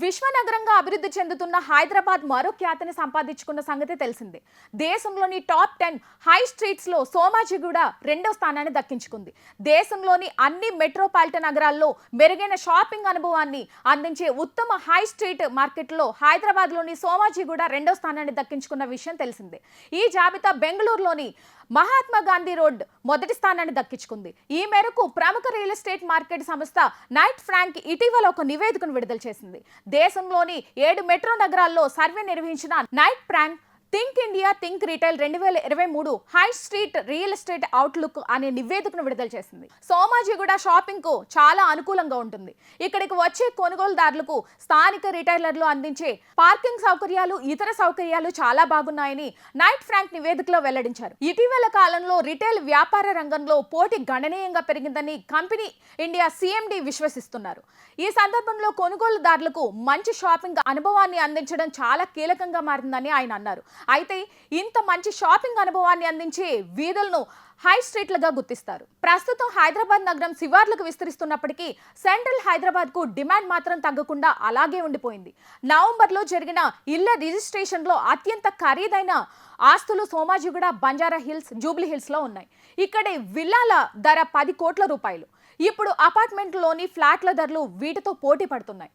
విశ్వనగరంగా అభివృద్ధి చెందుతున్న హైదరాబాద్ మరో ఖ్యాతిని సంపాదించుకున్న సంగతి తెలిసిందే. దేశంలోని టాప్ టెన్ హై స్ట్రీట్స్లో సోమాజిగూడ రెండో స్థానాన్ని దక్కించుకుంది. దేశంలోని అన్ని మెట్రోపాలిటన్ నగరాల్లో మెరుగైన షాపింగ్ అనుభవాన్ని అందించే ఉత్తమ హై స్ట్రీట్ మార్కెట్లో హైదరాబాద్లోని సోమాజిగూడ రెండో స్థానాన్ని దక్కించుకున్న విషయం తెలిసిందే. ఈ జాబితా బెంగళూరులోని మహాత్మా గాంధీ రోడ్ మొదటి స్థానాన్ని దక్కించుకుంది. ఈ మేరకు ప్రముఖ రియల్ ఎస్టేట్ మార్కెట్ సంస్థ నైట్ ఫ్రాంక్ ఇటీవల ఒక నివేదికను విడుదల చేసింది. దేశంలోని ఏడు మెట్రో నగరాల్లో సర్వే నిర్వహించిన Knight Frank think India think retail రెండు వేల ఇరవై మూడు high street real estate outlook అనే నివేదికను విడుదల చేసింది. సోమాజిగూడ కూడా షాపింగ్కు చాలా అనుకూలంగా ఉంటుంది. ఇక్కడికి వచ్చే కొనుగోలుదారులకు స్థానిక రిటైలర్లు అందించే పార్కింగ్ సౌకర్యాలు ఇతర సౌకర్యాలు చాలా బాగున్నాయని నైట్ ఫ్రాంక్ నివేదికలో వెల్లడించారు. ఇటీవల కాలంలో రిటైల్ వ్యాపార రంగంలో పోటీ గణనీయంగా పెరిగిందని కంపెనీ ఇండియా సిఎండి విశ్వసిస్తున్నారు. ఈ సందర్భంలో కొనుగోలుదారులకు మంచి షాపింగ్ అనుభవాన్ని అందించడం చాలా కీలకంగా మారిందని ఆయన అన్నారు. అయితే ఇంత మంచి షాపింగ్ అనుభవాన్ని అందించే వీధులను హై స్ట్రీట్లుగా గుర్తిస్తారు. ప్రస్తుతం హైదరాబాద్ నగరం శివార్లకు విస్తరిస్తున్నప్పటికీ సెంట్రల్ హైదరాబాద్కు డిమాండ్ మాత్రం తగ్గకుండా అలాగే ఉండిపోయింది. నవంబర్లో జరిగిన ఇళ్ళ రిజిస్ట్రేషన్లో అత్యంత ఖరీదైన ఆస్తులు సోమాజిగూడ బంజారా హిల్స్ జూబ్లీ హిల్స్లో ఉన్నాయి. ఇక్కడి విల్లాల ధర పది కోట్ల రూపాయలు. ఇప్పుడు అపార్ట్మెంట్లోని ఫ్లాట్ల ధరలు వీటితో పోటీ పడుతున్నాయి.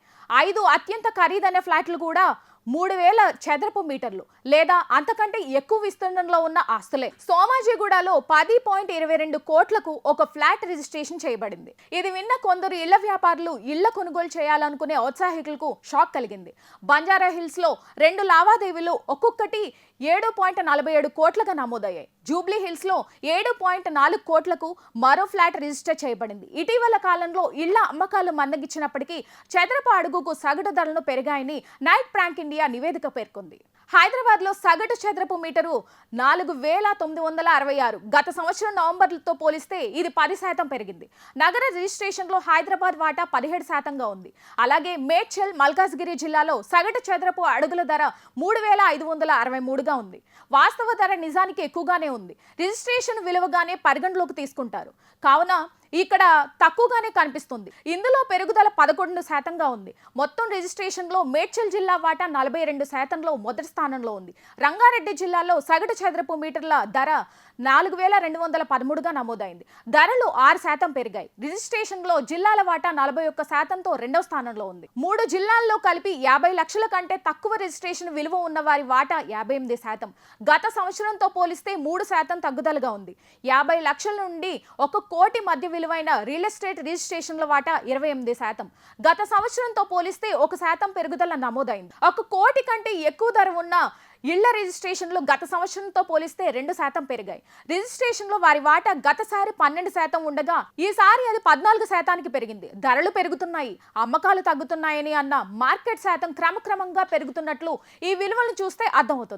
ఐదు అత్యంత ఖరీదైన ఫ్లాట్లు కూడా మూడు వేల చదరపు మీటర్లు లేదా అంతకంటే ఎక్కువ విస్తీర్ణంలో ఉన్న ఆస్తులే. సోమాజిగూడలో పది పాయింట్ ఇరవై రెండు కోట్లకు ఒక ఫ్లాట్ రిజిస్ట్రేషన్ చేయబడింది. ఇది విన్న కొందరు ఇళ్ళ వ్యాపారులు ఇళ్ళ కొనుగోలు చేయాలనుకునే ఔత్సాహికులకు షాక్ కలిగింది. బంజారా హిల్స్లో రెండు లావాదేవీలు ఒక్కొక్కటి ఏడు పాయింట్ నలభై ఏడు కోట్లుగా నమోదయ్యాయి. జూబ్లీ హిల్స్లో ఏడు పాయింట్ నాలుగు కోట్లకు మరో ఫ్లాట్ రిజిస్టర్ చేయబడింది. ఇటీవల కాలంలో ఇళ్ళ అమ్మకాలు మందగించినప్పటికీ చదరపు అడుగుకు సగటు ధరలు పెరిగాయని నైట్ ఇండియా నివేదిక పేర్కొంది. హైదరాబాద్లో సగటు చదరపు మీటరు నాలుగు వేల తొమ్మిది వందల అరవై ఆరు. గత సంవత్సరం నవంబర్తో పోలిస్తే ఇది పది శాతం పెరిగింది. నగర రిజిస్ట్రేషన్లో హైదరాబాద్ వాటా పదిహేడు శాతంగా ఉంది. అలాగే మేడ్చల్ మల్కాజ్గిరి జిల్లాలో సగటు చదరపు అడుగుల ధర మూడు వేల ఐదు వందల అరవై మూడుగా ఉంది. వాస్తవ ధర నిజానికి ఎక్కువగానే ఉంది. రిజిస్ట్రేషన్ విలువగానే పరిగణలోకి తీసుకుంటారు. కావున ఇక్కడ తక్కువగానే కనిపిస్తుంది. ఇందులో పెరుగుదల పదకొండు శాతంగా ఉంది. మొత్తం రిజిస్ట్రేషన్లో మేడ్చల్ జిల్లా వాటా నలభై రెండు శాతంలో మొదటి స్థానంలో ఉంది. రంగారెడ్డి జిల్లాలో సగటు చదరపు మీటర్ల ధర నాలుగు వేల రెండు వందల పదమూడుగా నమోదైంది. ధరలు ఆరు శాతం పెరిగాయి. రిజిస్ట్రేషన్లో జిల్లాల వాటా నలభై ఒక్క శాతంతో రెండవ స్థానంలో ఉంది. మూడు జిల్లాల్లో కలిపి యాభై లక్షల కంటే తక్కువ రిజిస్ట్రేషన్ విలువ ఉన్న వారి వాటా యాభై ఎనిమిది శాతం. గత సంవత్సరంతో పోలిస్తే మూడు శాతం తగ్గుదలగా ఉంది. యాభై లక్షల నుండి ఒక కోటి మధ్య విలువైన రియల్ ఎస్టేట్ రిజిస్ట్రేషన్ల వాటా ఇరవై ఎనిమిది శాతం. గత సంవత్సరంతో పోలిస్తే ఒక శాతం పెరుగుదల నమోదైంది. ఒక కోటి కంటే ఎక్కువ ధర ఉన్న ఇళ్ళ రిజిస్ట్రేషన్లు గత సంవత్సరంతో పోలిస్తే రెండు శాతం పెరిగాయి. రిజిస్ట్రేషన్లో వారి వాటా గతసారి పన్నెండు శాతం ఉండగా ఈసారి అది పద్నాలుగు శాతానికి పెరిగింది. ధరలు పెరుగుతున్నాయి అమ్మకాలు తగ్గుతున్నాయని అన్న మార్కెట్ శాతం క్రమక్రమంగా పెరుగుతున్నట్లు ఈ విలువలను చూస్తే అర్థమవుతుంది.